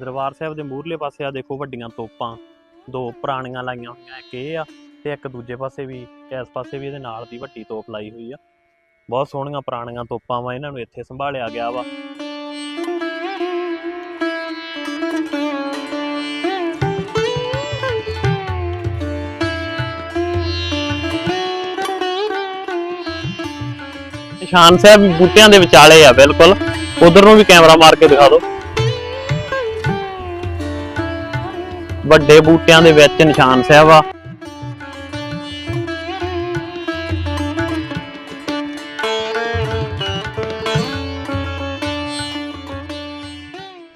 ਦਰਬਾਰ ਸਾਹਿਬ ਦੇ ਮੂਹਰਲੇ ਪਾਸੇ ਆ ਦੇਖੋ ਵੱਡੀਆਂ ਤੋਪਾਂ, ਦੋ ਪੁਰਾਣੀਆਂ ਲਾਈਆਂ ਹੋਈਆਂ, ਇੱਕ ਇਹ ਆ ਤੇ ਇੱਕ ਦੂਜੇ ਪਾਸੇ ਵੀ, ਇਸ ਪਾਸੇ ਵੀ ਇਹਦੇ ਨਾਲ ਦੀ ਵੱਡੀ ਤੋਪ ਲਾਈ ਹੋਈ ਆ। ਬਹੁਤ ਸੋਹਣੀਆਂ ਪੁਰਾਣੀਆਂ ਤੋਪਾਂ ਵਾ, ਇਹਨਾਂ ਨੂੰ ਇੱਥੇ ਸੰਭਾਲਿਆ ਗਿਆ ਵਾ। ਨਿਸ਼ਾਨ ਸਾਹਿਬ ਬੂਟਿਆਂ ਦੇ ਵਿਚਾਲੇ ਆ, ਬਿਲਕੁਲ। ਉਧਰ ਨੂੰ ਵੀ ਕੈਮਰਾ ਮਾਰ ਕੇ ਦਿਖਾ ਦਿਓ। ਵੱਡੇ ਬੂਟਿਆਂ ਦੇ ਵਿੱਚ ਨਿਸ਼ਾਨ ਸਾਹਿਬ ਆ।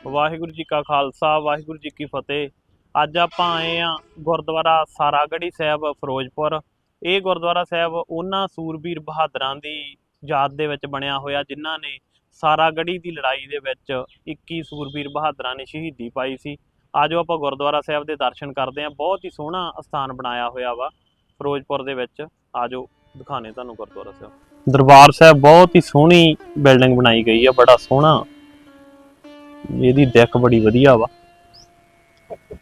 ਵਾਹਿਗੁਰੂ ਜੀ ਕਾ ਖਾਲਸਾ, ਵਾਹਿਗੁਰੂ ਜੀ ਕੀ ਫਤਿਹ। ਅੱਜ ਆਪਾਂ ਆਏ ਆ ਗੁਰਦੁਆਰਾ ਸਾਰਾਗੜੀ ਸਾਹਿਬ, ਫਿਰੋਜ਼ਪੁਰ। ਇਹ ਗੁਰਦੁਆਰਾ ਸਾਹਿਬ ਉਹਨਾਂ ਸੂਰਬੀਰ ਬਹਾਦਰਾਂ ਦੀ ਯਾਦ ਦੇ ਵਿੱਚ ਬਣਿਆ ਹੋਇਆ, ਜਿਨ੍ਹਾਂ ਨੇ ਸਾਰਾਗੜੀ ਦੀ ਲੜਾਈ ਦੇ ਵਿੱਚ 21 ਸੂਰਬੀਰ ਬਹਾਦਰਾਂ ਨੇ ਸ਼ਹੀਦੀ ਪਾਈ ਸੀ। ਆਜੋ ਆਪਾਂ ਗੁਰਦੁਆਰਾ ਸਾਹਿਬ ਦੇ ਦਰਸ਼ਨ ਕਰਦੇ ਹਾਂ। ਬਹੁਤ ਹੀ ਸੋਹਣਾ ਸਥਾਨ ਬਣਾਇਆ ਹੋਇਆ ਵਾ ਫਿਰੋਜ਼ਪੁਰ ਦੇ ਵਿੱਚ। ਆਜੋ ਦਿਖਾਣੇ ਤੁਹਾਨੂੰ ਗੁਰਦੁਆਰਾ ਸਾਹਿਬ। ਦਰਬਾਰ ਸਾਹਿਬ ਬਹੁਤ ਹੀ ਸੋਹਣੀ ਬਿਲਡਿੰਗ ਬਣਾਈ ਗਈ ਆ, ਬੜਾ ਸੋਹਣਾ। ਇਹਦੀ ਦਿੱਖ ਬੜੀ ਵਧੀਆ ਵਾ।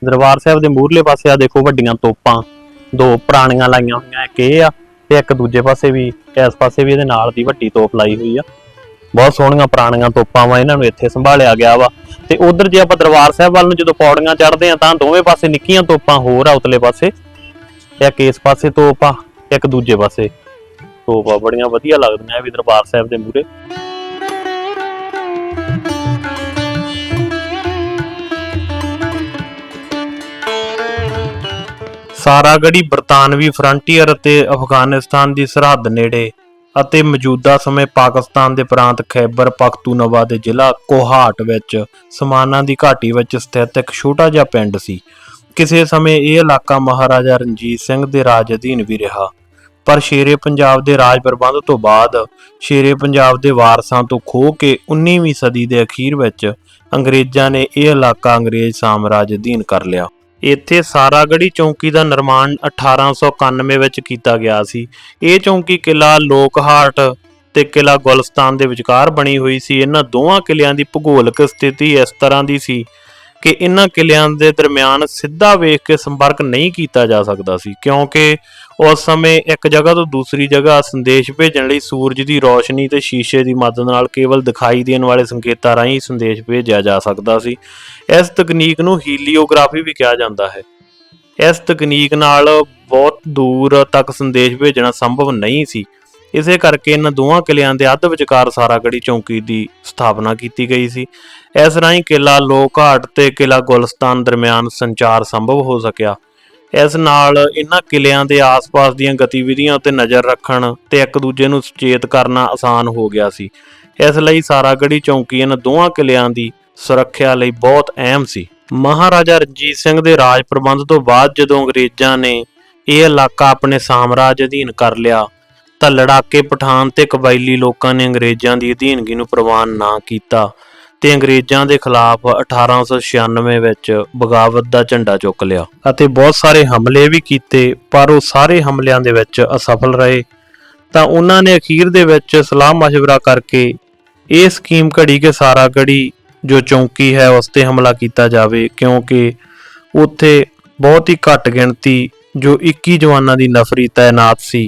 ਦਰਬਾਰ ਸਾਹਿਬ ਦੇ ਮੂਹਰਲੇ ਪਾਸੇ ਆ ਦੇਖੋ ਵੱਡੀਆਂ ਤੋਪਾਂ। ਦੋ ਪੁਰਾਣੀਆਂ ਲਾਈਆਂ ਹੋਈਆਂ, ਇੱਕ ਇਹ ਆ ਤੇ ਇੱਕ ਦੂਜੇ ਪਾਸੇ ਵੀ, ਇਸ ਪਾਸੇ ਵੀ ਇਹਦੇ ਨਾਲ ਦੀ ਵੱਡੀ ਤੋਪ ਲਾਈ ਹੋਈ ਆ। ਬਹੁਤ ਸੋਹਣੀਆਂ ਪੁਰਾਣੀਆਂ ਤੋਪਾਂ ਵਾ, ਇਹਨਾਂ ਨੂੰ ਇੱਥੇ ਸੰਭਾਲਿਆ ਗਿਆ ਵਾ। ਤੇ ਉਧਰ ਜੇ ਆਪਾਂ ਦਰਬਾਰ ਸਾਹਿਬ ਵੱਲ ਨੂੰ ਜਦੋਂ ਪੌੜੀਆਂ ਚੜ੍ਹਦੇ ਆ ਤਾਂ ਦੋਵੇਂ ਪਾਸੇ ਨਿੱਕੀਆਂ ਤੋਪਾਂ ਹੋਰ ਆ, ਉਤਲੇ ਪਾਸੇ। ਇੱਕ ਇਸ ਪਾਸੇ ਤੋਪ ਆ, ਇੱਕ ਦੂਜੇ ਪਾਸੇ। ਤੋਪ ਆ, ਬੜੀਆਂ ਵਧੀਆ ਲੱਗਦੀਆਂ ਵੀ ਦਰਬਾਰ ਸਾਹਿਬ ਦੇ ਮੂਹਰੇ। ਸਾਰਾਗੜੀ ਬਰਤਾਨਵੀ, ਫਰੰਟੀਅਰ ਅਤੇ ਅਫਗਾਨਿਸਤਾਨ ਦੀ ਸਰਹੱਦ ਨੇੜੇ ਅਤੇ ਮੌਜੂਦਾ ਸਮੇਂ ਪਾਕਿਸਤਾਨ ਦੇ ਪ੍ਰਾਂਤ ਖੈਬਰ ਪਖਤੂਨਵਾ ਦੇ ਜ਼ਿਲ੍ਹਾ ਕੋਹਾਟ ਵਿੱਚ ਸਮਾਨਾਂ ਦੀ ਘਾਟੀ ਵਿੱਚ ਸਥਿਤ ਇੱਕ ਛੋਟਾ ਜਿਹਾ ਪਿੰਡ ਸੀ। ਕਿਸੇ ਸਮੇਂ ਇਹ ਇਲਾਕਾ ਮਹਾਰਾਜਾ ਰਣਜੀਤ ਸਿੰਘ ਦੇ ਰਾਜ ਅਧੀਨ ਵੀ ਰਿਹਾ। ਪਰ ਸ਼ੇਰੇ ਪੰਜਾਬ ਦੇ ਰਾਜ ਪ੍ਰਬੰਧ ਤੋਂ ਬਾਅਦ ਸ਼ੇਰੇ ਪੰਜਾਬ ਦੇ ਵਾਰਸਾਂ ਤੋਂ ਖੋਹ ਕੇ 19ਵੀਂ ਸਦੀ ਦੇ ਅਖੀਰ ਵਿੱਚ ਅੰਗਰੇਜ਼ਾਂ ਨੇ ਇਹ ਇਲਾਕਾ ਅੰਗਰੇਜ਼ ਸਾਮਰਾਜ ਅਧੀਨ ਕਰ ਲਿਆ। ਇੱਥੇ ਸਾਰਾਗੜੀ ਚੌਂਕੀ ਦਾ ਨਿਰਮਾਣ 1891 ਵਿੱਚ ਕੀਤਾ ਗਿਆ ਸੀ। ਇਹ ਚੌਂਕੀ ਕਿਲਾ ਲੋਕਹਾਟ ਤੇ ਕਿਲਾ ਗੁਲਸਤਾਨ ਦੇ ਵਿਚਕਾਰ ਬਣੀ ਹੋਈ ਸੀ। ਇਹਨਾਂ ਦੋਵਾਂ ਕਿਲਿਆਂ ਦੀ ਭੂਗੋਲਿਕ ਸਥਿਤੀ ਇਸ ਤਰ੍ਹਾਂ ਦੀ ਸੀ ਕਿ ਇਹਨਾਂ ਕਿਲਿਆਂ ਦੇ ਦਰਮਿਆਨ ਸਿੱਧਾ ਵੇਖ ਕੇ ਸੰਪਰਕ ਨਹੀਂ ਕੀਤਾ ਜਾ ਸਕਦਾ ਸੀ, ਕਿਉਂਕਿ ਉਸ ਸਮੇਂ ਇੱਕ ਜਗ੍ਹਾ ਤੋਂ ਦੂਸਰੀ ਜਗ੍ਹਾ ਸੰਦੇਸ਼ ਭੇਜਣ ਲਈ ਸੂਰਜ ਦੀ ਰੋਸ਼ਨੀ ਤੇ ਸ਼ੀਸ਼ੇ ਦੀ ਮਦਦ ਨਾਲ ਕੇਵਲ ਦਿਖਾਈ ਦੇਣ ਵਾਲੇ ਸੰਕੇਤਾਂ ਰਾਹੀਂ ਸੰਦੇਸ਼ ਭੇਜਿਆ ਜਾ ਸਕਦਾ ਸੀ। ਇਸ ਤਕਨੀਕ ਨੂੰ ਹੀਲੀਓਗ੍ਰਾਫੀ ਵੀ ਕਿਹਾ ਜਾਂਦਾ ਹੈ। ਇਸ ਤਕਨੀਕ ਨਾਲ ਬਹੁਤ ਦੂਰ ਤੱਕ ਸੰਦੇਸ਼ ਭੇਜਣਾ ਸੰਭਵ ਨਹੀਂ ਸੀ। ਇਸੇ ਕਰਕੇ ਇਹਨਾਂ ਦੋਵਾਂ ਕਿਲਿਆਂ ਦੇ ਅੱਧ ਵਿਚਕਾਰ ਸਾਰਾਗੜੀ ਚੌਂਕੀ ਦੀ ਸਥਾਪਨਾ ਕੀਤੀ ਗਈ ਸੀ। ਇਸ ਰਾਹੀਂ ਕਿਲਾ ਲੋਕਹਾਟ ਤੇ ਕਿਲਾ ਗੁਲਸਤਾਨ ਦਰਮਿਆਨ ਸੰਚਾਰ ਸੰਭਵ ਹੋ ਸਕਿਆ। ਇਸ ਨਾਲ ਇਹਨਾਂ ਕਿਲਿਆਂ ਦੇ ਆਸ-ਪਾਸ ਦੀਆਂ ਗਤੀਵਿਧੀਆਂ ਉੱਤੇ ਨਜ਼ਰ ਰੱਖਣ ਤੇ ਇੱਕ ਦੂਜੇ ਨੂੰ ਸੁਚੇਤ ਕਰਨਾ ਆਸਾਨ ਹੋ ਗਿਆ ਸੀ। ਇਸ ਲਈ ਸਾਰਾਗੜੀ ਚੌਂਕੀ ਇਹਨਾਂ ਦੋਵਾਂ ਕਿਲਿਆਂ ਦੀ ਸੁਰੱਖਿਆ ਲਈ ਬਹੁਤ ਅਹਿਮ ਸੀ। ਮਹਾਰਾਜਾ ਰਣਜੀਤ ਸਿੰਘ ਦੇ ਰਾਜ ਪ੍ਰਬੰਧ ਤੋਂ ਬਾਅਦ ਜਦੋਂ ਅੰਗਰੇਜ਼ਾਂ ਨੇ ਇਹ ਇਲਾਕਾ ਆਪਣੇ ਸਾਮਰਾਜ ਅਧੀਨ ਕਰ ਲਿਆ ਤਾਂ ਲੜਾਕੇ ਪਠਾਨ ਤੇ ਕਬਾਇਲੀ ਲੋਕਾਂ ਨੇ ਅੰਗਰੇਜ਼ਾਂ ਦੀ ਅਧੀਨਗੀ ਨੂੰ ਪ੍ਰਵਾਨ ਨਾ ਕੀਤਾ ਤੇ ਅੰਗਰੇਜ਼ਾਂ ਦੇ ਖਿਲਾਫ 1896 ਵਿੱਚ ਬਗਾਵਤ ਦਾ ਝੰਡਾ ਚੁੱਕ ਲਿਆ ਅਤੇ ਬਹੁਤ ਸਾਰੇ ਹਮਲੇ ਵੀ ਕੀਤੇ, ਪਰ ਉਹ ਸਾਰੇ ਹਮਲਿਆਂ ਦੇ ਵਿੱਚ ਅਸਫਲ ਰਹੇ। ਤਾਂ ਉਹਨਾਂ ਨੇ ਅਖੀਰ ਦੇ ਵਿੱਚ ਸਲਾਹ ਮਸ਼ਵਰਾ ਕਰਕੇ ਇਹ ਸਕੀਮ ਘੜੀ ਕੇ ਸਾਰਾ ਘੜੀ ਜੋ ਚੌਂਕੀ ਹੈ ਉਸ ਤੇ ਹਮਲਾ ਕੀਤਾ ਜਾਵੇ, ਕਿਉਂਕਿ ਉੱਥੇ ਬਹੁਤ ਹੀ ਘੱਟ ਗਿਣਤੀ ਜੋ 21 ਜਵਾਨਾਂ ਦੀ ਨਫਰੀ ਤਾਇਨਾਤ ਸੀ।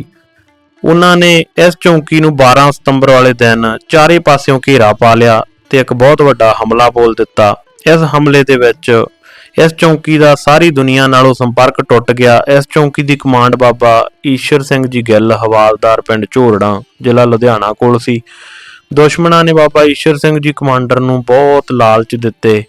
ਉਹਨਾਂ ਨੇ ਇਸ ਚੌਂਕੀ ਨੂੰ 12 ਸਤੰਬਰ ਵਾਲੇ ਦਿਨ ਚਾਰੇ ਪਾਸਿਓਂ ਘੇਰਾ ਪਾ ਲਿਆ ਤੇ ਇੱਕ ਬਹੁਤ ਵੱਡਾ ਹਮਲਾ ਬੋਲ ਦਿੱਤਾ। ਇਸ ਹਮਲੇ ਦੇ ਵਿੱਚ ਇਸ ਚੌਂਕੀ ਦਾ ਸਾਰੀ ਦੁਨੀਆ ਨਾਲੋਂ ਸੰਪਰਕ ਟੁੱਟ ਗਿਆ। ਇਸ ਚੌਂਕੀ ਦੀ ਕਮਾਂਡ ਬਾਬਾ ਈਸ਼ਰ ਸਿੰਘ ਜੀ ਗਿੱਲ, ਹਵਾਲਦਾਰ ਪਿੰਡ ਝੋਰੜਾਂ, ਜ਼ਿਲ੍ਹਾ ਲੁਧਿਆਣਾ ਕੋਲ ਸੀ। ਦੁਸ਼ਮਣਾਂ ਨੇ ਬਾਬਾ ਈਸ਼ਰ ਸਿੰਘ ਜੀ ਕਮਾਂਡਰ ਨੂੰ ਬਹੁਤ ਲਾਲਚ ਦਿੱਤੇ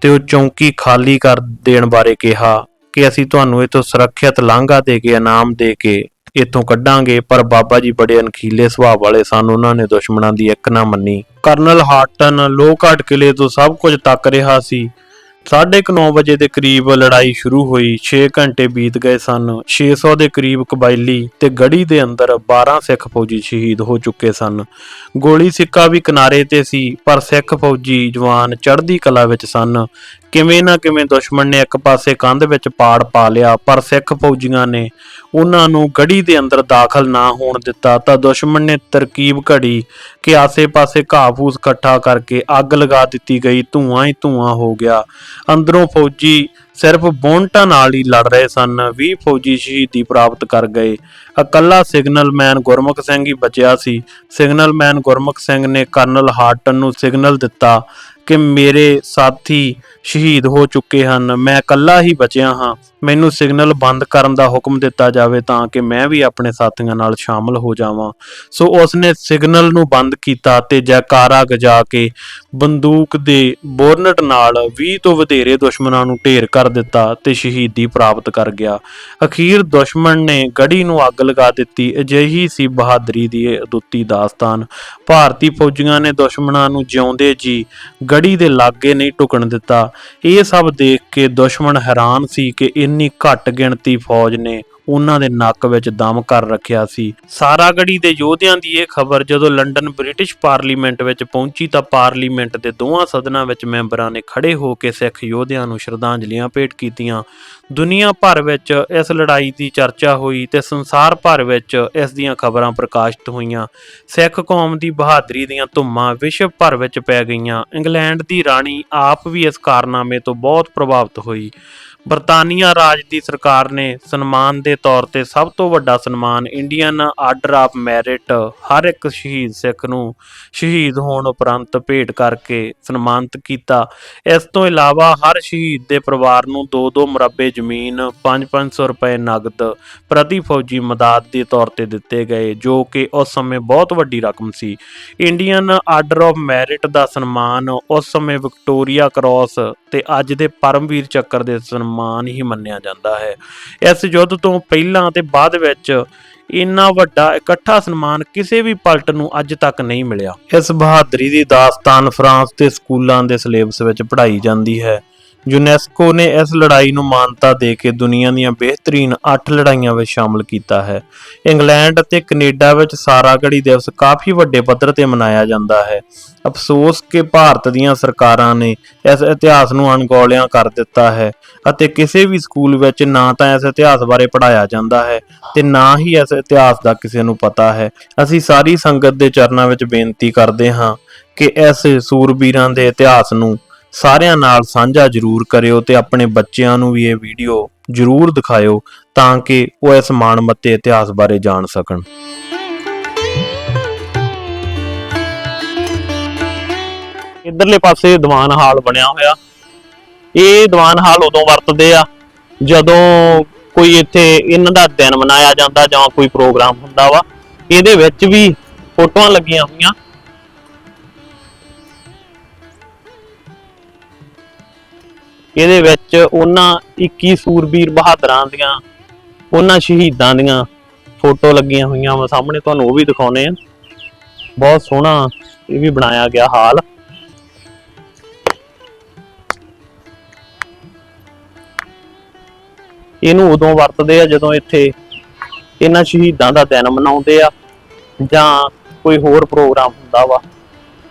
ਤੇ ਉਹ ਚੌਂਕੀ ਖਾਲੀ ਕਰ ਦੇਣ ਬਾਰੇ ਕਿਹਾ ਕਿ ਅਸੀਂ ਤੁਹਾਨੂੰ ਇਥੋਂ ਸੁਰੱਖਿਅਤ ਲਾਂਘਾ ਦੇ ਕੇ, ਇਨਾਮ ਦੇ ਕੇ ਇੱਥੋਂ ਕੱਢਾਂਗੇ, ਪਰ ਬਾਬਾ ਜੀ ਬੜੇ ਅਣਖੀਲੇ ਸੁਭਾਅ ਵਾਲੇ ਸਨ, ਉਹਨਾਂ ਨੇ ਦੁਸ਼ਮਣਾਂ ਦੀ ਇੱਕ ਨਾ ਮੰਨੀ। ਕਰਨਲ ਹਾਟਨ ਲੋਹਘਾਟ ਕਿਲੇ ਤੋਂ ਸਭ ਕੁਝ ਤੱਕ ਰਿਹਾ ਸੀ। 9:30 ਵਜੇ ਦੇ ਕਰੀਬ ਲੜਾਈ ਸ਼ੁਰੂ ਹੋਈ 6 ਘੰਟੇ ਬੀਤ ਗਏ ਸਨ 600 ਦੇ ਕਰੀਬ ਕਬਾਇਲੀ ਤੇ ਗੜੀ ਦੇ ਅੰਦਰ 12 ਸਿੱਖ ਫੌਜੀ ਸ਼ਹੀਦ ਹੋ ਚੁੱਕੇ ਸਨ। ਗੋਲੀ ਸਿੱਕਾ ਵੀ ਕਿਨਾਰੇ ਤੇ ਸੀ, ਪਰ ਸਿੱਖ ਫੌਜੀ ਜਵਾਨ ਚੜ੍ਹਦੀ ਕਲਾ ਵਿੱਚ ਸਨ। ਕਿਵੇਂ ਨਾ ਕਿਵੇਂ ਦੁਸ਼ਮਣ ਨੇ ਇੱਕ ਪਾਸੇ ਕੰਧ ਵਿੱਚ ਪਾੜ ਪਾ ਲਿਆ, ਪਰ ਸਿੱਖ ਫੌਜੀਆਂ ਨੇ ਉਹਨਾਂ ਨੂੰ ਗੜੀ ਦੇ ਅੰਦਰ ਦਾਖਲ ਨਾ ਹੋਣ ਦਿੱਤਾ। ਤਾਂ ਦੁਸ਼ਮਣ ਨੇ ਤਰਕੀਬ ਘੜੀ ਕਿ ਆਸੇ-ਪਾਸੇ ਘਾਹ-ਫੂਸ ਇਕੱਠਾ ਕਰਕੇ ਅੱਗ ਲਗਾ ਦਿੱਤੀ ਗਈ, ਧੂਆਂ ਹੀ ਧੂਆਂ ਹੋ ਗਿਆ। ਅੰਦਰੋਂ ਫੌਜੀ ਸਿਰਫ ਬੋਨਟਾਂ ਨਾਲ ਹੀ ਲੜ ਰਹੇ ਸਨ। 20 ਫੌਜੀ ਸ਼ਹੀਦੀ ਪ੍ਰਾਪਤ ਕਰ ਗਏ। ਇਕੱਲਾ ਸਿਗਨਲਮੈਨ ਗੁਰਮੁਖ ਸਿੰਘ ਹੀ ਬਚਿਆ ਸੀ। ਸਿਗਨਲਮੈਨ ਗੁਰਮੁਖ ਸਿੰਘ ਨੇ ਕਰਨਲ ਹਾਰਟਨ ਨੂੰ ਸਿਗਨਲ ਦਿੱਤਾ। ਕਿ ਮੇਰੇ ਸਾਥੀ ਸ਼ਹੀਦ ਹੋ ਚੁੱਕੇ ਹਨ। ਮੈਂ ਇਕੱਲਾ ਹੀ ਬਚਿਆ ਹਾਂ। ਮੈਨੂੰ ਸਿਗਨਲ ਬੰਦ ਕਰਨ ਦਾ ਹੁਕਮ ਦਿੱਤਾ ਜਾਵੇ ਤਾਂ ਕਿ ਮੈਂ ਵੀ ਆਪਣੇ ਸਾਥੀਆਂ ਨਾਲ ਸ਼ਾਮਲ ਹੋ ਜਾਵਾਂ। ਸੋ ਉਸਨੇ ਸਿਗਨਲ ਨੂੰ ਬੰਦ ਕੀਤਾ ਤੇ ਜੈਕਾਰਾ ਗਜਾ ਕੇ ਬੰਦੂਕ ਦੇ ਬੋਰਨਟ ਨਾਲ 20 ਤੋਂ ਵਧੇਰੇ ਦੁਸ਼ਮਣਾਂ ਨੂੰ ਢੇਰ ਕਰ ਦਿੱਤਾ ਤੇ ਸ਼ਹੀਦੀ ਪ੍ਰਾਪਤ ਕਰ ਗਿਆ। ਅਖੀਰ ਦੁਸ਼ਮਣ ਨੇ ਗੜੀ ਨੂੰ ਅੱਗ ਲਗਾ ਦਿੱਤੀ। ਅਜਿਹੀ ਸੀ ਬਹਾਦਰੀ ਦੀ ਅਦੁੱਤੀ ਦਾਸਤਾਨ। ਭਾਰਤੀ ਫੌਜੀਆਂ ਨੇ ਦੁਸ਼ਮਣਾਂ ਨੂੰ ਜਿਉਂਦੇ ਜੀ ਗੜੀ ਦੇ ਲਾਗੇ ਨਹੀਂ ਟੁਕਣ ਦਿੱਤਾ। ਇਹ ਸਭ ਦੇਖ ਕੇ ਦੁਸ਼ਮਣ ਹੈਰਾਨ ਸੀ ਕਿ ਇੰਨੀ ਘੱਟ ਗਿਣਤੀ ਫੌਜ ਨੇ ਉਹਨਾਂ ਦੇ ਨੱਕ ਵਿੱਚ ਦਮ ਕਰ ਰੱਖਿਆ ਸੀ। ਸਾਰਾ ਦੇ ਯੋਧਿਆਂ ਦੀ ਇਹ ਖਬਰ ਜਦੋਂ ਲੰਡਨ ਬ੍ਰਿਟਿਸ਼ ਪਾਰਲੀਮੈਂਟ ਵਿੱਚ ਪਹੁੰਚੀ ਤਾਂ ਪਾਰਲੀਮੈਂਟ ਦੇ ਦੋਵਾਂ ਸਦਨਾਂ ਵਿੱਚ ਮੈਂਬਰਾਂ ਨੇ ਖੜੇ ਹੋ ਕੇ ਸਿੱਖ ਯੋਧਿਆਂ ਨੂੰ ਸ਼ਰਧਾਂਜਲੀਆਂ ਭੇਟ ਕੀਤੀਆਂ। ਦੁਨੀਆ ਭਰ ਵਿੱਚ ਇਸ ਲੜਾਈ ਦੀ ਚਰਚਾ ਹੋਈ ਤੇ ਸੰਸਾਰ ਭਰ ਵਿੱਚ ਇਸ ਦੀਆਂ ਖਬਰਾਂ ਪ੍ਰਕਾਸ਼ਿਤ ਹੋਈਆਂ। ਸਿੱਖ ਕੌਮ ਦੀ ਬਹਾਦਰੀ ਦੀਆਂ ਧੁੰਮਾਂ ਵਿਸ਼ਵ ਭਰ ਵਿੱਚ ਪੈ ਗਈਆਂ। ਇੰਗਲੈਂਡ ਦੀ ਰਾਣੀ ਆਪ ਵੀ ਇਸ ਕਾਰਨਾਮੇ ਤੋਂ ਬਹੁਤ ਪ੍ਰਭਾਵਿਤ ਹੋਈ। ਬਰਤਾਨੀਆ ਰਾਜ ਦੀ ਸਰਕਾਰ ਨੇ ਸਨਮਾਨ ਦੇ ਤੌਰ ਤੇ ਸਭ ਤੋਂ ਵੱਡਾ ਸਨਮਾਨ ਇੰਡੀਅਨ ਆਰਡਰ ਆਫ ਮੈਰਿਟ ਹਰ ਇੱਕ ਸ਼ਹੀਦ ਸਿੱਖ ਨੂੰ ਸ਼ਹੀਦ ਹੋਣ ਉਪਰੰਤ ਭੇਟ ਕਰਕੇ ਸਨਮਾਨਿਤ ਕੀਤਾ। ਇਸ ਤੋਂ ਇਲਾਵਾ ਹਰ ਸ਼ਹੀਦ ਦੇ ਪਰਿਵਾਰ ਨੂੰ 2-2 ਮੁਰੱਬੇ ਜ਼ਮੀਨ 5-500 ਰੁਪਏ ਨਗਦ ਪ੍ਰਤੀ ਫੌਜੀ ਮਦਦ ਦੇ ਤੌਰ ਤੇ ਦਿੱਤੇ ਗਏ, ਜੋ ਕਿ ਉਸ ਸਮੇਂ ਬਹੁਤ ਵੱਡੀ ਰਕਮ ਸੀ। ਇੰਡੀਅਨ ਆਰਡਰ ਆਫ ਮੈਰਿਟ ਦਾ ਸਨਮਾਨ ਉਸ ਸਮੇਂ ਵਿਕਟੋਰੀਆ ਕਰਾਸ ਤੇ ਅੱਜ ਦੇ ਪਰਮਵੀਰ ਚੱਕਰ ਦੇ ਸਨਮਾਨ ਹੀ ਮੰਨਿਆ ਜਾਂਦਾ ਹੈ। ਇਸ ਯੁੱਧ ਤੋਂ ਪਹਿਲਾਂ ਤੇ ਬਾਅਦ ਵਿੱਚ ਇੰਨਾ ਵੱਡਾ ਇਕੱਠਾ ਸਨਮਾਨ ਕਿਸੇ ਵੀ ਪਲਟ ਨੂੰ ਅੱਜ ਤੱਕ ਨਹੀਂ ਮਿਲਿਆ। ਇਸ ਬਹਾਦਰੀ ਦੀ ਦਾਸਤਾਨ ਫਰਾਂਸ ਦੇ ਸਕੂਲਾਂ ਦੇ ਸਿਲੇਬਸ ਵਿੱਚ ਪੜ੍ਹਾਈ ਜਾਂਦੀ ਹੈ। ਯੂਨੈਸਕੋ ਨੇ ਇਸ ਲੜਾਈ ਨੂੰ ਮਾਨਤਾ ਦੇ ਕੇ ਦੁਨੀਆ ਦੀਆਂ ਬਿਹਤਰੀਨ 8 ਲੜਾਈਆਂ ਵਿੱਚ ਸ਼ਾਮਲ ਕੀਤਾ ਹੈ। ਇੰਗਲੈਂਡ ਅਤੇ ਕੈਨੇਡਾ ਵਿੱਚ ਸਾਰਾਗੜੀ ਦਿਵਸ ਕਾਫੀ ਵੱਡੇ ਪੱਧਰ ਤੇ ਮਨਾਇਆ ਜਾਂਦਾ ਹੈ। ਅਫਸੋਸ ਕਿ ਭਾਰਤ ਦੀਆਂ ਸਰਕਾਰਾਂ ਨੇ ਇਸ ਇਤਿਹਾਸ ਨੂੰ ਅਣਗੌਲਿਆਂ ਕਰ ਦਿੱਤਾ ਹੈ ਅਤੇ ਕਿਸੇ ਵੀ ਸਕੂਲ ਵਿੱਚ ਨਾ ਤਾਂ ਇਸ ਇਤਿਹਾਸ ਬਾਰੇ ਪੜ੍ਹਾਇਆ ਜਾਂਦਾ ਹੈ ਤੇ ਨਾ ਹੀ ਇਸ ਇਤਿਹਾਸ ਦਾ ਕਿਸੇ ਨੂੰ ਪਤਾ ਹੈ। ਅਸੀਂ ਸਾਰੀ ਸੰਗਤ ਦੇ ਚਰਨਾਂ ਵਿੱਚ ਬੇਨਤੀ ਕਰਦੇ ਹਾਂ ਕਿ ਇਸ ਸੂਰਬੀਰਾਂ ਦੇ ਇਤਿਹਾਸ ਨੂੰ ਸਾਰਿਆਂ ਨਾਲ ਸਾਂਝਾ ਜ਼ਰੂਰ ਕਰਿਓ ਤੇ ਆਪਣੇ ਬੱਚਿਆਂ ਨੂੰ ਵੀ ਇਹ ਵੀਡੀਓ ਜ਼ਰੂਰ ਦਿਖਾਇਓ ਤਾਂ ਕਿ ਉਹ ਇਸ ਮਾਣਮੱਤੇ ਇਤਿਹਾਸ ਬਾਰੇ ਜਾਣ ਸਕਣ। ਇਧਰਲੇ ਪਾਸੇ ਦੀਵਾਨ ਹਾਲ ਬਣਿਆ ਹੋਇਆ। ਇਹ ਦੀਵਾਨ ਹਾਲ ਉਦੋਂ ਵਰਤਦੇ ਆ ਜਦੋਂ ਕੋਈ ਇੱਥੇ ਇਹਨਾਂ ਦਾ ਦਿਨ ਮਨਾਇਆ ਜਾਂਦਾ ਜਾਂ ਕੋਈ ਪ੍ਰੋਗਰਾਮ ਹੁੰਦਾ ਵਾ। ਇਹਦੇ ਵਿੱਚ ਵੀ ਫੋਟੋਆਂ ਲੱਗੀਆਂ ਹੋਈਆਂ। ਇਹਦੇ ਵਿੱਚ ਉਹਨਾਂ 21 ਸੂਰਬੀਰ ਬਹਾਦਰਾਂ ਦੀਆਂ, ਉਹਨਾਂ ਸ਼ਹੀਦਾਂ ਦੀਆਂ ਫੋਟੋ ਲੱਗੀਆਂ ਹੋਈਆਂ ਵਾ। ਸਾਹਮਣੇ ਤੁਹਾਨੂੰ ਉਹ ਵੀ ਦਿਖਾਉਨੇ ਆ ਬਹੁਤ ਸੋਹਣਾ ਇਹ ਵੀ ਬਣਾਇਆ ਗਿਆ ਹਾਲ। ਇਹਨੂੰ ਉਦੋਂ ਵਰਤਦੇ ਆ ਜਦੋਂ ਇੱਥੇ ਇਹਨਾਂ ਸ਼ਹੀਦਾਂ ਦਾ ਦਿਨ ਮਨਾਉਂਦੇ ਆ ਜਾਂ ਕੋਈ ਹੋਰ ਪ੍ਰੋਗਰਾਮ ਹੁੰਦਾ ਵਾ।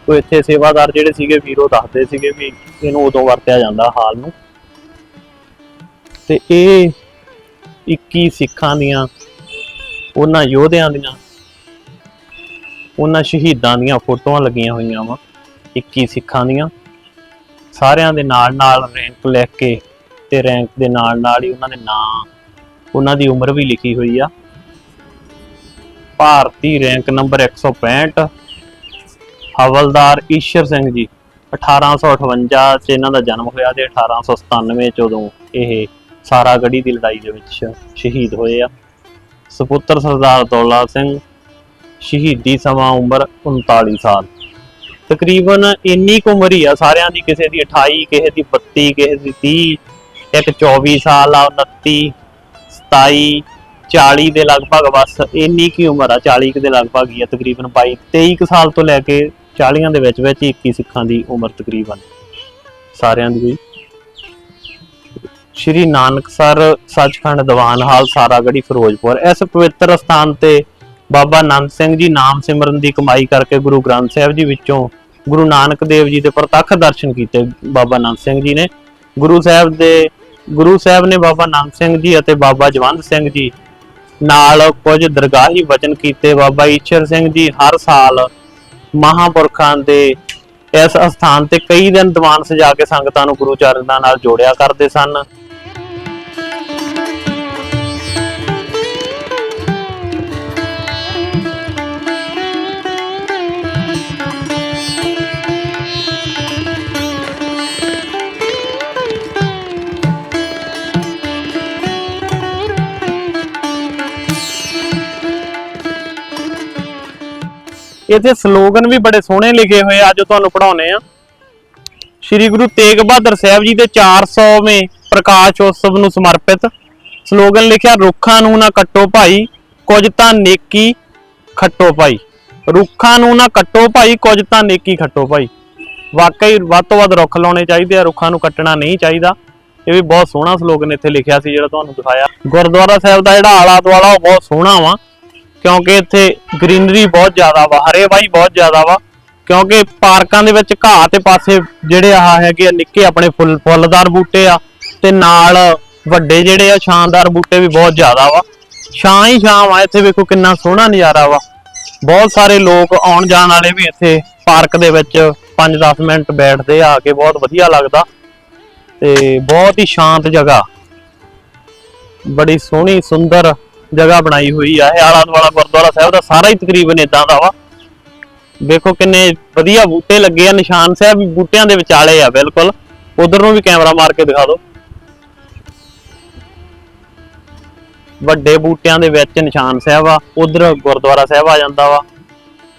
ਕੋਈ ਇੱਥੇ ਸੇਵਾਦਾਰ ਜਿਹੜੇ ਸੀਗੇ ਵੀਰੋ ਦੱਸਦੇ ਸੀਗੇ ਵੀ ਇਹਨੂੰ ਉਦੋਂ ਵਰਤਿਆ ਜਾਂਦਾ ਹਾਲ ਨੂੰ। ਤੇ ਇਹ 21 ਸਿੱਖਾਂ ਦੀਆਂ, ਉਹਨਾਂ ਯੋਧਿਆਂ ਦੀਆਂ, ਉਹਨਾਂ ਸ਼ਹੀਦਾਂ ਦੀਆਂ ਫੋਟੋਆਂ ਲੱਗੀਆਂ ਹੋਈਆਂ ਵਾ 21 ਸਿੱਖਾਂ ਦੀਆਂ। ਸਾਰਿਆਂ ਦੇ ਨਾਲ ਨਾਲ ਰੈਂਕ ਲਿਖ ਕੇ ਤੇ ਰੈਂਕ ਦੇ ਨਾਲ ਨਾਲ ਹੀ ਉਹਨਾਂ ਦੇ ਨਾਂ, ਉਹਨਾਂ ਦੀ ਉਮਰ ਵੀ ਲਿਖੀ ਹੋਈ ਆ। ਭਾਰਤੀ ਰੈਂਕ ਨੰਬਰ 165 ਹਵਲਦਾਰ ਈਸ਼ਰ ਸਿੰਘ ਜੀ 1858 ਚ ਇਹਨਾਂ ਦਾ ਜਨਮ ਹੋਇਆ ਤੇ 1897 ਚ ਉਦੋਂ ਇਹ ਸਾਰਾਗੜੀ ਦੀ ਲੜਾਈ ਦੇ ਵਿੱਚ ਸ਼ਹੀਦ ਹੋਏ ਆ। ਸੁਪੁੱਤਰ ਸਰਦਾਰ ਦੌਲਾ ਸਿੰਘ ਸ਼ਹੀਦੀ ਸਮਾਂ ਉਮਰ 39 ਸਾਲ। ਤਕਰੀਬਨ ਇੰਨੀ ਕੁ ਉਮਰ ਹੀ ਆ, ਸਾਰਿਆਂ ਦੀ ਕਿਸੇ ਦੀ 28 ਕਿਸੇ ਦੀ 32 ਕਿਸੇ ਦੀ 30 ਇੱਕ 24 ਸਾਲ ਆ 29 27 40 ਦੇ ਲਗਭਗ ਬਸ ਇੰਨੀ ਕੀ ਉਮਰ ਆ 40 ਕੁ ਦੇ ਲਗਭਗ ਹੀ ਆ, ਤਕਰੀਬਨ 22 23 ਕੁ ਸਾਲ ਤੋਂ ਲੈ ਕੇ 40ਾਂ ਦੇ ਵਿੱਚ ਵਿੱਚ ਹੀ 21 ਸਿੱਖਾਂ ਦੀ ਉਮਰ ਤਕਰੀਬਨ ਸਾਰਿਆਂ ਦੀ ਹੋਈ। ਸ਼੍ਰੀ ਨਾਨਕਸਰ ਸੱਚਖੰਡ ਦੀਵਾਨ ਹਾਲ ਸਾਰਾਗੜੀ ਫਿਰੋਜ਼ਪੁਰ। ਇਸ ਪਵਿੱਤਰ ਸਥਾਨ ਤੇ ਬਾਬਾ ਨੰਦ ਸਿੰਘ ਜੀ ਨਾਮ ਸਿਮਰਨ ਦੀ ਕਮਾਈ ਕਰਕੇ ਗੁਰੂ ਗ੍ਰੰਥ ਸਾਹਿਬ ਜੀ ਵਿੱਚੋਂ ਗੁਰੂ ਨਾਨਕ ਦੇਵ ਜੀ ਦੇ ਪ੍ਰਤੱਖ ਦਰਸ਼ਨ ਕੀਤੇ ਬਾਬਾ ਨੰਦ ਸਿੰਘ ਜੀ ਨੇ। ਗੁਰੂ ਸਾਹਿਬ ਦੇ, ਗੁਰੂ ਸਾਹਿਬ ਨੇ ਬਾਬਾ ਨੰਦ ਸਿੰਘ ਜੀ ਅਤੇ ਬਾਬਾ ਜਵੰਦ ਸਿੰਘ ਜੀ ਨਾਲ ਕੁਝ ਦਰਗਾਹੀ ਵਚਨ ਕੀਤੇ। ਬਾਬਾ ਈਸ਼ਰ ਸਿੰਘ ਜੀ ਹਰ ਸਾਲ ਮਹਾਪੁਰਖਾਂ ਦੇ ਇਸ ਅਸਥਾਨ ਤੇ ਕਈ ਦਿਨ ਦੀਵਾਨ ਸਜਾ ਕੇ ਸੰਗਤਾਂ ਨੂੰ ਗੁਰੂ ਚਰਨਾਂ ਨਾਲ ਜੋੜਿਆ ਕਰਦੇ ਸਨ। ਇੱਥੇ ਸਲੋਗਨ ਵੀ ਬੜੇ ਸੋਹਣੇ ਲਿਖੇ ਹੋਏ ਆ, ਜੋ ਤੁਹਾਨੂੰ ਪੜਾਉਨੇ ਆ। ਸ੍ਰੀ ਗੁਰੂ ਤੇਗ ਬਹਾਦਰ ਸਾਹਿਬ ਜੀ ਦੇ 400ਵੇਂ ਪ੍ਰਕਾਸ਼ ਉਤਸਵ ਨੂੰ ਸਮਰਪਿਤ ਸਲੋਗਨ ਲਿਖਿਆ ਰੁੱਖਾਂ ਨੂੰ ਨਾ ਕੱਟੋ ਭਾਈ ਕੁਝ ਤਾਂ ਨੇਕੀ ਖੱਟੋ ਭਾਈ। ਰੁੱਖਾਂ ਨੂੰ ਨਾ ਕੱਟੋ ਭਾਈ ਕੁਝ ਤਾਂ ਨੇਕੀ ਖੱਟੋ ਭਾਈ। ਵਾਕਈ ਵੱਧ ਤੋਂ ਵੱਧ ਰੁੱਖ ਲਾਉਣੇ ਚਾਹੀਦੇ ਆ ਰੁੱਖਾਂ ਨੂੰ ਕੱਟਣਾ ਨਹੀਂ ਚਾਹੀਦਾ। ਇਹ ਵੀ ਬਹੁਤ ਸੋਹਣਾ ਸਲੋਗਨ ਇੱਥੇ ਲਿਖਿਆ ਸੀ ਜਿਹੜਾ ਤੁਹਾਨੂੰ ਦਿਖਾਇਆ। ਗੁਰਦੁਆਰਾ ਸਾਹਿਬ ਦਾ ਜਿਹੜਾ ਆਲਾ ਦੁਆਲਾ ਉਹ ਬਹੁਤ ਸੋਹਣਾ ਵਾ। ਕਿਉਂਕਿ ਇੱਥੇ ਗ੍ਰੀਨਰੀ ਬਹੁਤ ਜ਼ਿਆਦਾ ਵਾ ਹਰੇਵਾਈ ਬਹੁਤ ਜ਼ਿਆਦਾ ਵਾ। ਕਿਉਂਕਿ ਪਾਰਕਾਂ ਦੇ ਵਿੱਚ ਘਾਹ ਤੇ ਪਾਸੇ ਜਿਹੜੇ ਆਹ ਹੈਗੇ ਆ, ਨਿੱਕੇ ਆਪਣੇ ਫੁੱਲ, ਫੁੱਲਦਾਰ ਬੂਟੇ ਆ, ਤੇ ਨਾਲ ਵੱਡੇ ਜਿਹੜੇ ਆ, ਸ਼ਾਨਦਾਰ ਬੂਟੇ ਵੀ ਬਹੁਤ ਜ਼ਿਆਦਾ ਵਾ। ਛਾਂ ਹੀ ਛਾਂ ਆ ਇੱਥੇ ਵੇਖੋ ਕਿੰਨਾ ਸੋਹਣਾ ਨਜ਼ਾਰਾ ਵਾ। ਬਹੁਤ ਸਾਰੇ ਲੋਕ ਆਉਣ ਜਾਣ ਵਾਲੇ ਵੀ ਇੱਥੇ ਪਾਰਕ ਦੇ ਵਿੱਚ 5-10 ਮਿੰਟ ਬੈਠਦੇ ਆ ਕੇ ਬਹੁਤ ਵਧੀਆ ਲੱਗਦਾ। ਤੇ ਬਹੁਤ ਹੀ ਸ਼ਾਂਤ ਜਗ੍ਹਾ। ਬੜੀ ਸੋਹਣੀ, ਸੁੰਦਰ ਜਗ੍ਹਾ ਬਣਾਈ ਹੋਈ ਆ। ਇਹ ਆਲਾ ਦੁਆਲਾ ਗੁਰਦੁਆਰਾ ਸਾਹਿਬ ਦਾ ਸਾਰਾ ਹੀ ਤਕਰੀਬਨ ਇਦਾਂ ਦਾ ਵਾ। ਦੇਖੋ ਕਿੰਨੇ ਵਧੀਆ ਬੂਟੇ ਲੱਗੇ ਆ। ਨਿਸ਼ਾਨ ਸਾਹਿਬ ਬੂਟਿਆਂ ਦੇ ਵਿਚਾਲੇ ਆ, ਬਿਲਕੁਲ। ਉਧਰ ਨੂੰ ਵੀ ਕੈਮਰਾ ਮਾਰ ਕੇ ਦਿਖਾ ਦਿਓ। ਵੱਡੇ ਬੂਟਿਆਂ ਦੇ ਵਿੱਚ ਨਿਸ਼ਾਨ ਸਾਹਿਬ ਆ। ਉਧਰ ਗੁਰਦੁਆਰਾ ਸਾਹਿਬ ਆ ਜਾਂਦਾ ਵਾ।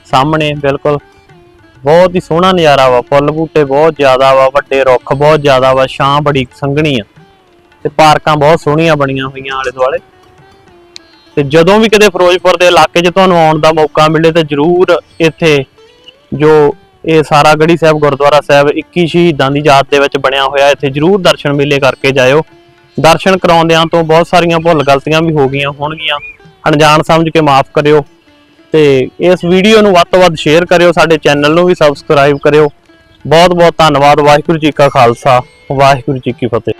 ਸਾਹਮਣੇ, ਬਿਲਕੁਲ। ਬਹੁਤ ਹੀ ਸੋਹਣਾ ਨਜ਼ਾਰਾ ਵਾ। ਫੁੱਲ ਬੂਟੇ ਬਹੁਤ ਜ਼ਿਆਦਾ ਵਾ। ਵੱਡੇ ਰੁੱਖ ਬਹੁਤ ਜ਼ਿਆਦਾ ਵਾ। ਛਾਂ ਬੜੀ ਸੰਘਣੀ ਆ। ਤੇ ਪਾਰਕਾਂ ਬਹੁਤ ਸੋਹਣੀਆਂ ਬਣੀਆਂ ਹੋਈਆਂ ਆਲੇ ਦੁਆਲੇ ਤੇ ਜਦੋਂ ਵੀ ਕਿਤੇ ਫਿਰੋਜ਼ਪੁਰ ਦੇ ਇਲਾਕੇ 'ਚ ਤੁਹਾਨੂੰ ਆਉਣ ਦਾ ਮੌਕਾ ਮਿਲੇ ਤਾਂ ਜਰੂਰ ਇੱਥੇ ਜੋ ਇਹ ਸਾਰਾ ਗੜੀ ਸਾਹਿਬ, ਗੁਰਦੁਆਰਾ ਸਾਹਿਬ 21 ਸ਼ਹੀਦਾਂ ਦੀ ਯਾਦ ਦੇ ਵਿੱਚ ਬਣਿਆ ਹੋਇਆ, ਇੱਥੇ ਜਰੂਰ ਦਰਸ਼ਨ ਮੇਲੇ ਕਰਕੇ ਜਾਇਓ। ਦਰਸ਼ਨ ਕਰਾਉਂਦਿਆਂ ਤੋਂ ਬਹੁਤ ਸਾਰੀਆਂ ਭੁੱਲ ਗਲਤੀਆਂ ਵੀ ਹੋ ਗਈਆਂ ਹੋਣਗੀਆਂ। ਅਣਜਾਣ ਸਮਝ ਕੇ ਮਾਫ ਕਰਿਓ ਤੇ ਇਸ ਵੀਡੀਓ ਨੂੰ ਵੱਧ ਤੋਂ ਵੱਧ ਸ਼ੇਅਰ ਕਰਿਓ, ਸਾਡੇ ਚੈਨਲ ਨੂੰ ਵੀ ਸਬਸਕ੍ਰਾਈਬ ਕਰਿਓ। ਬਹੁਤ ਬਹੁਤ ਧੰਨਵਾਦ, ਵਾਹਿਗੁਰੂ ਜੀ ਕਾ ਖਾਲਸਾ, ਵਾਹਿਗੁਰੂ ਜੀ ਕੀ ਫਤਿਹ।